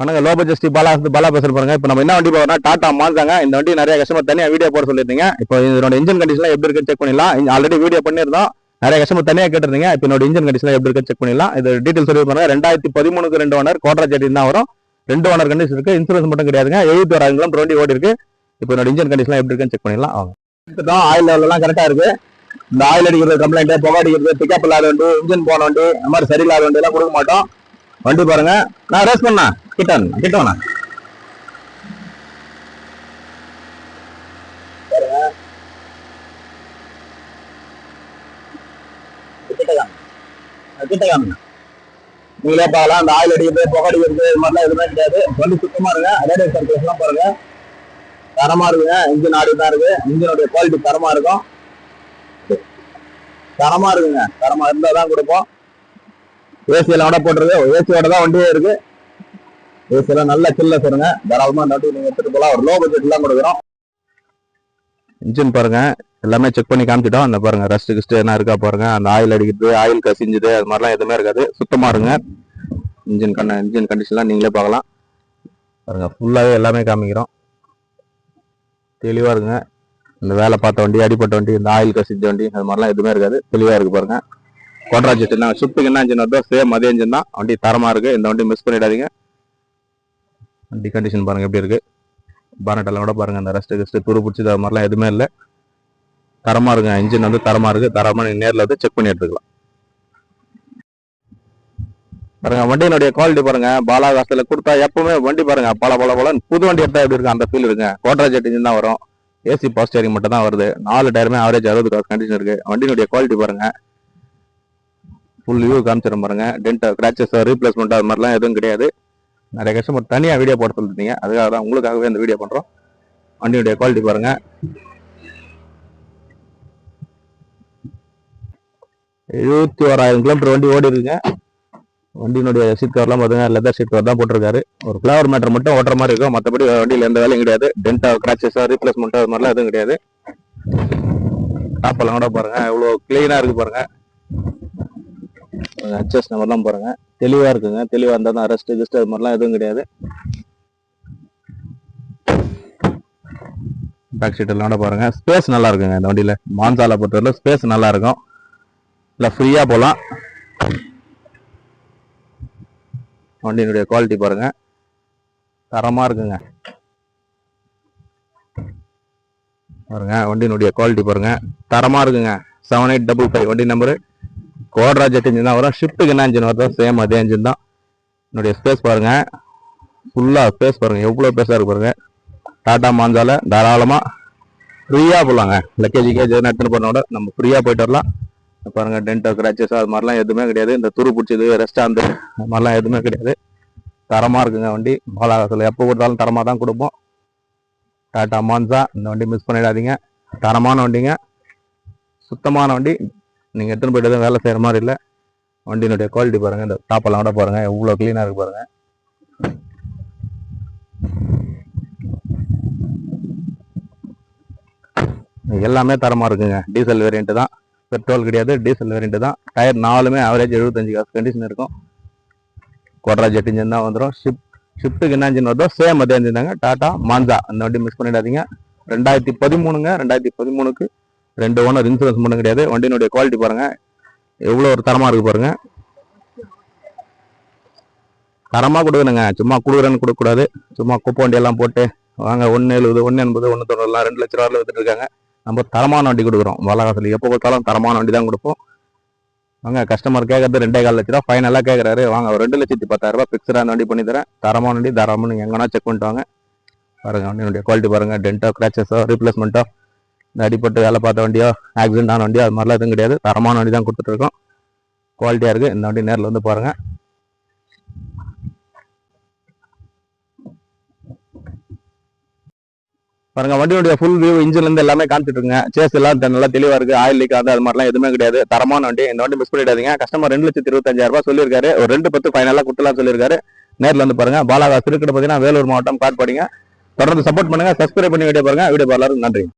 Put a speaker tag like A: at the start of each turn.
A: வணக்கம் low budget Bala வந்து பாலா பேசுற பாருங்க. இப்போ நம்ம என்ன வண்டி போறோம்னா டாடா மாந்தாங்க இந்த வண்டி நிறைய கஸ்டமர் தனியாக வீடியோ போட சொல்லியிருந்தீங்க. இப்போ இதனோட இன்ஜின் கண்டிஷன்லாம் எப்படி இருக்குன்னு செக் பண்ணிடலாம். ஆல்ரெடி வீடியோ பண்ணியிருந்தோம். நிறைய கஸ்டமர் தனியாக கேட்டிருந்தீங்க. இப்போ என்னோட இன்ஜின் கண்டிஷன் எப்படி இருக்குன்னு செக் பண்ணிடலாம். இது டீட்டெயில் சொல்லி பாருங்க ரெண்டாயிரத்தி பதிமூணுக்கு ரெண்டு ஓனர் கோட்ரா ஜெட்டி தான் வரும். ரெண்டு ஓனர் கண்டிஷன் இருக்கு. இன்சூரன்ஸ் மட்டும் கிடையாதுங்க. எழுபத்தி ஒரு ஆயிரம் வண்டி ஓடி இருக்கு. இப்போ என்னோட இன்ஜின் கண்டிஷன் எப்படி இருக்குன்னு செக் பண்ணிடலாம். அவங்க ஆயில் லெவல் கரெக்டாக இருக்கு. இந்த ஆயில் அடிக்கிறது கம்ப்ளைண்ட் புகை அடிக்கிறது பிக்கப் இல்லாத வண்டி இன்ஜின் போன வண்டி இந்த மாதிரி சரியில்லாத வண்டி எல்லாம் கொடுக்க மாட்டோம். வண்டி பாருங்க. நான் ரேஸ் பண்ணேன். கிட்ட கிட்ட வேணா நீங்களே பார்க்கலாம் அந்த ஆயில் அடிக்கிறது புகை அடிக்கிறது இது மாதிரிலாம் எதுவுமே கிடையாது வண்டி சுத்தமாக இருங்க ரேடியோ சர்வீஸ்லாம் பாருங்க தரமாக இருக்குங்க இன்ஜின் ஆடி தான் இருக்குது இன்ஜினுடைய குவாலிட்டி தரமாக இருக்கும் தரமாக இருக்குங்க தரமாக இருந்தால் தான் கொடுப்போம் ஏசியெல்லாம் கூட போட்டிருக்கு. ஏசியோட தான் வண்டியே இருக்குது இது எல்லாம் நல்ல சில்ல சொல்லுங்க தாராளமா இந்த நீங்க எடுத்துட்டு போலாம். ஒரு லோ பட்ஜெட் எல்லாம் கொடுக்குறோம். இன்ஜின் பாருங்க. எல்லாமே செக் பண்ணி காமிச்சிட்டோம். அந்த பாருங்க ரஸ்ட் கிஸ்ட் என்ன இருக்கா பாருங்க. அந்த ஆயில் அடிக்கிறது ஆயில் கசிஞ்சுது அது மாதிரிலாம் எதுவுமே இருக்காது. சுத்தமா இருங்க. இன்ஜின் கண்ண இன்ஜின் கண்டிஷன்லாம் நீங்களே பார்க்கலாம். பாருங்க ஃபுல்லாகவே எல்லாமே காமிக்கிறோம். தெளிவாக இருங்க. இந்த வேலை பார்த்த வண்டி அடிப்பட்ட வண்டி இந்த ஆயில் கசிஞ்ச வண்டி அது மாதிரிலாம் எதுவுமே இருக்காது. தெளிவாக இருக்கு பாருங்க. கோட்ராஜெட் என்ன? ஷிஃப்ட்டுக்கு என்ன இன்ஜின் வருதோ சேம் அதே இன்ஜின் தான். வண்டி தரமாக இருக்குது இந்த வண்டி மிஸ் பண்ணிடாதீங்க. வண்டி கண்டிஷன் பாருங்க எப்படி இருக்கு. பானட் எல்லாம் கூட பாருங்க அந்த ரெஸ்ட் கெஸ்ட்டு துரு பிடிச்சது அது மாதிரிலாம் எதுவுமே இல்லை. தரமா இருக்குங்க இன்ஜின் வந்து தரமா இருக்கு. தரமா நீ நேரில் வந்து செக் பண்ணி எடுத்துக்கலாம். பாருங்க வண்டியினுடைய குவாலிட்டி பாருங்க. பாலாகாசத்துல கொடுத்தா எப்பவுமே வண்டி பாருங்க பல பல பல புது வண்டி எடுத்தா எப்படி இருக்கு? அந்த ஃபீல் இருக்குங்க கோட்ராஜெட் இன்ஜின் தான் வரும். ஏசி பவர் ஸ்டேரிங் மட்டும் தான் வருது. நாலு டயருமே ஆவரேஜ் அறுபது கண்டிஷன் இருக்கு. வண்டியினுடைய குவாலிட்டி பாருங்க. ஃபுல் வியூ காமிச்சிடும் பாருங்க. டென்ட் கிராச்சஸ் ரீப்ளேஸ்மெண்ட் அது மாதிரிலாம் எதுவும் கிடையாது. நிறைய கஸ்டமர் தனியாக வீடியோ போட சொல்லிருந்தீங்க. அதுக்காக தான் உங்களுக்காகவே அந்த வீடியோ பண்ணுறோம் வண்டியுடைய குவாலிட்டி பாருங்கள் எழுபத்தி ஓராயிரம் கிலோமீட்டர் வண்டி ஓடி இருக்குங்க வண்டியினுடைய சீட் கவர்லாம் பார்த்தீங்கன்னா லெதர் சீட் கவர் தான் போட்டிருக்காரு. ஒரு ஃபிளவர் மேட்டர் மட்டும் ஓட்டுற மாதிரி இருக்கும். மற்றபடி வண்டியில் எந்த வேலையும் கிடையாது. டென்ட்டாக கிராச்சஸ் ரீப்ளேஸ்மெண்ட் அது மாதிரிலாம் எதுவும் கிடையாது. டாப்பெல்லாம் கூட பாருங்க. எவ்வளோ கிளீனாக இருக்கு பாருங்க. அட்ஜஸ்ட் நம்பர்லாம் பாருங்க. தெளிவாக இருக்குங்க. தெளிவாக இருந்தால் தான் ரெஸ்ட் கிஸ்ட் அது மாதிரிலாம் எதுவும் கிடையாது. பேக் சீட் எல்லாம் கூட பாருங்க. ஸ்பேஸ் நல்லா இருக்குங்க இந்த வண்டியில். மான்சாலை பொறுத்தவரை ஸ்பேஸ் நல்லா இருக்கும். இல்லை ஃப்ரீயாக போகலாம். வண்டியினுடைய குவாலிட்டி பாருங்க. தரமாக இருக்குங்க. பாருங்க வண்டியினுடைய குவாலிட்டி பாருங்க. தரமாக இருக்குங்க. செவன் எயிட் டபுள் ஃபைவ் வண்டி நம்பரு கோட்ராஜெட் இன்ஜின் தான் வரும். ஷிஃப்ட்டுக்கு என்ன இன்ஜின் வருதோ சேம் அதே இன்ஜின் தான். என்னுடைய ஸ்பேஸ் பாருங்கள் ஃபுல்லாக ஸ்பேஸ் பாருங்கள் எவ்வளோ ஸ்பேஸா இருக்கு பாருங்கள் டாட்டா மாஞ்சால தாராளமாக ஃப்ரீயாக போலாங்க லக்கேஜ் கேஜ் எதுனா எடுத்துன்னு போனோட நம்ம ஃப்ரீயாக போயிட்டு வரலாம். பாருங்கள் டென்டோ கிராச்சஸ் அது மாதிரிலாம் எதுவுமே கிடையாது. இந்த துரு பிடிச்சது ரெஸ்டாந்து அது மாதிரிலாம் எதுவுமே கிடையாது. தரமாக இருக்குங்க வண்டி. பாலாகாசில் எப்போ கொடுத்தாலும் தரமாக தான் கொடுப்போம். டாட்டா மான்சா இந்த வண்டி மிஸ் பண்ணிடாதீங்க. தரமான வண்டிங்க. சுத்தமான வண்டி. நீங்கள் எடுத்துன்னு போய்ட்டு எதுவும் வேலை செய்கிற மாதிரி இல்லை. வண்டியினுடைய குவாலிட்டி பாருங்கள் இந்த டாப்பெல்லாம் கூட பாருங்கள் எவ்வளோ க்ளீனாக இருக்குது பாருங்கள் எல்லாமே தரமாக இருக்குங்க. டீசல் வேரியண்ட்டு தான். பெட்ரோல் கிடையாது டீசல் வேரியண்ட்டு தான். டயர் நாலுமே ஆவரேஜ் எழுபத்தஞ்சு காசு கண்டிஷன் இருக்கும். கோட்ரா ஜெட் இன்ஜின் தான் வந்துடும் ஷிப் ஷிஃப்ட்டுக்கு என்ன இன்ஜின் வருதோ சேம் அதே இன்ஜின் தாங்க. டாடா மான்சா அந்த வண்டி மிஸ் பண்ணிடாதீங்க. ரெண்டாயிரத்தி பதிமூணுங்க ரெண்டாயிரத்தி பதிமூணுக்கு ரெண்டு ஓனர் இன்சூரன்ஸ் மட்டும் கிடையாது. வண்டியினுடைய குவாலிட்டி பாருங்கள் எவ்வளோ ஒரு தரமாக இருக்குது பாருங்கள் தரமாக கொடுக்கணுங்க. சும்மா கொடுக்குறேன்னு கொடுக்கக்கூடாது. சும்மா குப்பை வண்டியெல்லாம் போட்டு வாங்க ஒன்று எழுபது ஒன்று எண்பது ஒன்று தொண்ணூறுலாம் ரெண்டு லட்ச ரூபாயில் வந்துட்டுருக்காங்க நம்ம தரமான வண்டி கொடுக்குறோம். வளகாசில் எப்போ கொடுத்தாலும் தரமான வண்டி தான் கொடுப்போம். வாங்க கஸ்டமர் கேட்கறது ரெண்டே கால் லட்ச ரூபா ஃபைனலாக கேட்குறாரு. வாங்க ஒரு ரெண்டு லட்சத்தி பத்தாயிரரூபா ரூபாய் ஃபிக்ஸடாக அந்த வண்டி பண்ணி தரேன். தரமான வண்டி தாராளமாக எங்கன்னா செக் பண்ணிட்டு வாங்க. பாருங்க வண்டியினுடைய குவாலிட்டி பாருங்க. டென்ட்டோ கிராச்சஸோ ரீப்ளேஸ்மெண்ட்டோ இந்த அடிப்பட்டு வேலை பார்த்த வண்டியோ ஆக்சிடென்ட் ஆன வண்டியோ அது மாதிரிலாம் எதுவும் கிடையாது. தரமான வண்டி தான் கொடுத்துட்ருக்கோம். குவாலிட்டியாக இருக்குது இந்த வண்டி நேரில் வந்து பாருங்கள் பாருங்க வண்டியுடைய ஃபுல் வியூ இன்ஜின்லேருந்து எல்லாமே காமிச்சிட்ருங்க சேஸ் எல்லாம் நல்லா தெளிவாக இருக்குது ஆயில் லீக் அது அது மாதிரிலாம் எதுவுமே கிடையாது. தரமான வண்டி. இந்த வண்டி மிஸ் பண்ணிடாதீங்க. கஸ்டமர் ரெண்டு லட்சத்தி இருபத்தஞ்சாயிரரூபா சொல்லியிருக்காரு. ஒரு ரெண்டு பத்து ஃபைனலாக கொடுத்துலாம் சொல்லியிருக்காரு. நேரில் வந்து பாருங்க. பாலாகா திருக்கட பார்த்தீங்கன்னா வேலூர் மாவட்டம் காட்பாடிங்க. தொடர்ந்து சப்போர்ட் பண்ணுங்க. சப்ஸ்கிரைப் பண்ணி வீடியோ பாருங்க. வீடியோ பார்லருக்கு நன்றி.